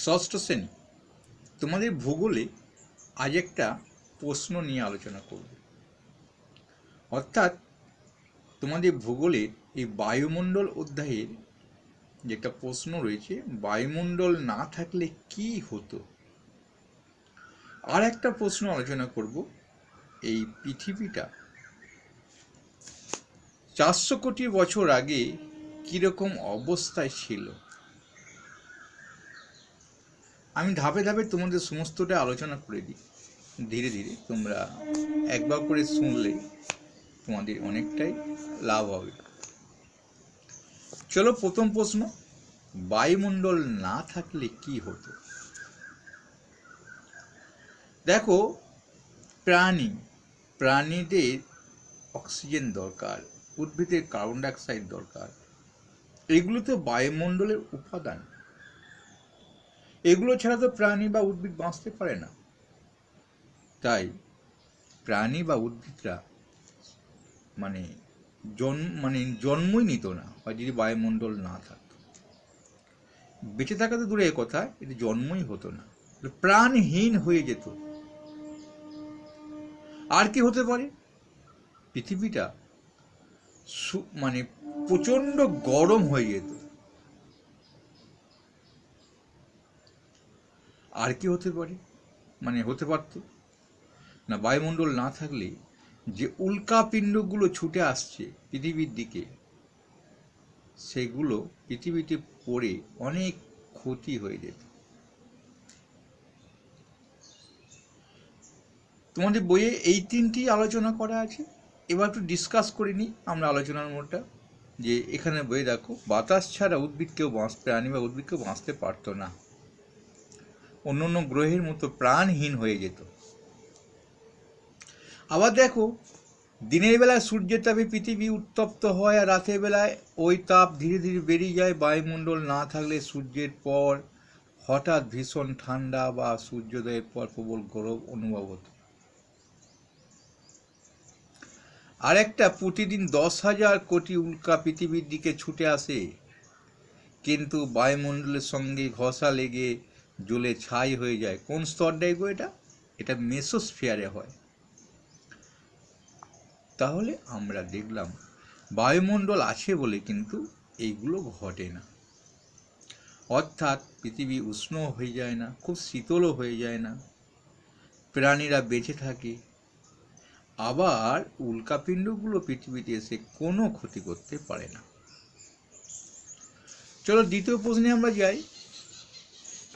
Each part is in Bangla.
ষষ্ঠ শ্রেণি। তোমাদের ভূগোলে আজ একটা প্রশ্ন নিয়ে আলোচনা করব। অর্থাৎ তোমাদের ভূগোলের এই বায়ুমণ্ডল অধ্যায়ের যেটা প্রশ্ন রয়েছে, বায়ুমণ্ডল না থাকলে কি হতো? আর একটা প্রশ্ন আলোচনা করব, এই পৃথিবীটা। চারশো কোটি বছর আগে কীরকম অবস্থায় ছিল? আমি ধাপে ধাপে তোমাদের সমস্তটা আলোচনা করে দিই। ধীরে ধীরে তোমরা একবার করে শুনলে তোমাদের অনেকটাই লাভ হবে। চলো প্রথম প্রশ্ন, বায়ুমণ্ডল না থাকলে কি হতো? দেখো, প্রাণী, প্রাণীদের অক্সিজেন দরকার, উদ্ভিদের কার্বন ডাইঅক্সাইড দরকার। এগুলো তো বায়ুমণ্ডলের উপাদান এগুলো ছাড়া তো প্রাণী বা উদ্ভিদ বাঁচতে পারে না। তাই প্রাণী বা উদ্ভিদরা মানে জন্ম মানে জন্মই নিত না বা যদি বায়ুমণ্ডল না থাকতো। বেঁচে থাকা তো দূরে কথা এটা জন্মই হতো না। প্রাণহীন হয়ে যেত। আর কি হতে পারে? পৃথিবীটা মানে প্রচণ্ড গরম হয়ে যেত। আর কি হতে পারে? মানে হতে পারত? না, বায়ুমণ্ডল না থাকলে যে উল্কাপিণ্ডগুলো ছুটে আসছে পৃথিবীর দিকে, সেগুলো পৃথিবীতে পড়ে অনেক ক্ষতি হয়ে যেত। তোমাদের বইয়ে এই তিনটি আলোচনা করা আছে। এবার একটু ডিসকাস করে নিই আমরা আলোচনার মোড়টা। যে এখানে বইয়ে দেখো, বাতাস ছাড়া উদ্ভিদ কেউ বাঁচ প্রাণী বা উদ্ভিদ কেউ বাঁচতে পারতো না। অন্য অন্য গ্রহের মতো প্রাণহীন হয়ে যেত। আবার দেখো, দিনের বেলায় সূর্যের তাপে পৃথিবী উত্তপ্ত হয় আর রাতের বেলায় ওই তাপ ধীরে ধীরে বেরিয়ে যায়। বায়ুমণ্ডল না থাকলে সূর্যের পর হঠাৎ ভীষণ ঠান্ডা বা সূর্যোদয়ের পর প্রবল গরম অনুভব হতো। আর একটা প্রতিদিন দশ হাজার কোটি উল্কা পৃথিবীর দিকে ছুটে আসে। কিন্তু বায়ুমণ্ডলের সঙ্গে ঘষা লেগে জ্বলে ছাই হয়ে যায়। কোন স্তরটাই গো এটা? এটা মেসোস্ফিয়ারে হয়। তাহলে আমরা দেখলাম, বায়ুমণ্ডল আছে বলে কিন্তু এইগুলো ঘটে না। অর্থাৎ পৃথিবী উষ্ণ হয়ে যায় না, খুব শীতলও হয়ে যায় না। প্রাণীরা বেঁচে থাকে। আবার উল্কাপিণ্ডগুলো পৃথিবীতে এসে কোনো ক্ষতি করতে পারে না। চলো দ্বিতীয় প্রশ্নে আমরা যাই।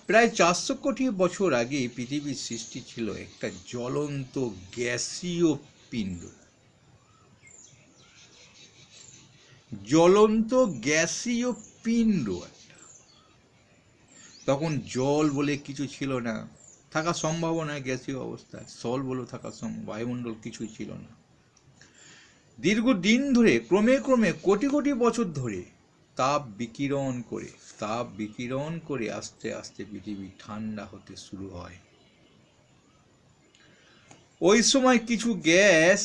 প্রায় চারশো কোটি বছর আগে পৃথিবীর সৃষ্টি ছিল একটা জ্বলন্ত গ্যাসীয় পিণ্ড। জ্বলন্ত গ্যাসীয় পিণ্ড একটা। তখন জল বলে কিছু ছিল না, থাকা সম্ভাবনা গ্যাসীয় অবস্থায়। সল বলে থাকা সম- বায়ুমণ্ডল কিছুই ছিল না। দীর্ঘ দিন ধরে, ক্রমে ক্রমে, কোটি কোটি বছর ধরে তাপ বিকিরণ করে, তাপ বিকিরণ করে আস্তে আস্তে পৃথিবী ঠান্ডা হতে শুরু হয়। ওই সময় কিছু গ্যাস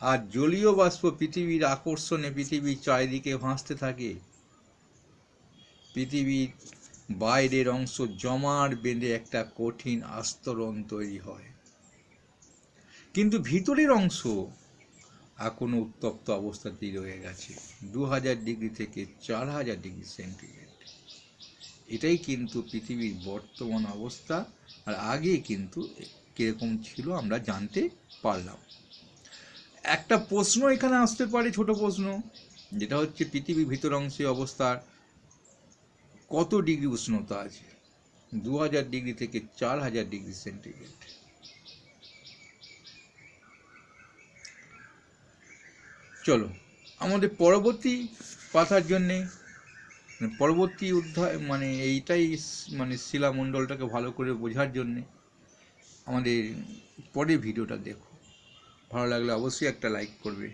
আর জলীয় বাষ্প পৃথিবীর আকর্ষণে পৃথিবীর চারিদিকে ভাসতে থাকে। পৃথিবীর বাইরের অংশ জমাট বেঁধে একটা কঠিন আস্তরণ তৈরি হয়। কিন্তু ভিতরের অংশ এখনও উত্তপ্ত অবস্থাতেই রয়ে গেছে। দু হাজার ডিগ্রি থেকে চার হাজার ডিগ্রি সেন্টিগ্রেড। এটাই কিন্তু পৃথিবীর বর্তমান অবস্থা, আর আগে কিন্তু কীরকম ছিল আমরা জানতে পারলাম। একটা প্রশ্ন এখানে আসতে পারে, ছোট প্রশ্ন, যেটা হচ্ছে পৃথিবীর ভিতর অংশে অবস্থার কত ডিগ্রি উষ্ণতা আছে? দু হাজার ডিগ্রি থেকে চার হাজার ডিগ্রি সেন্টিগ্রেড। চলো। আমাদের পরবর্তী পাতার জন্যে মানে পরবর্তী অধ্যায় মানে এইটাই মানে শিলামণ্ডলটাকে ভালো করে বোঝার জন্যে আমাদের পরে ভিডিওটা দেখো। ভালো লাগলে অবশ্যই একটা লাইক করবে।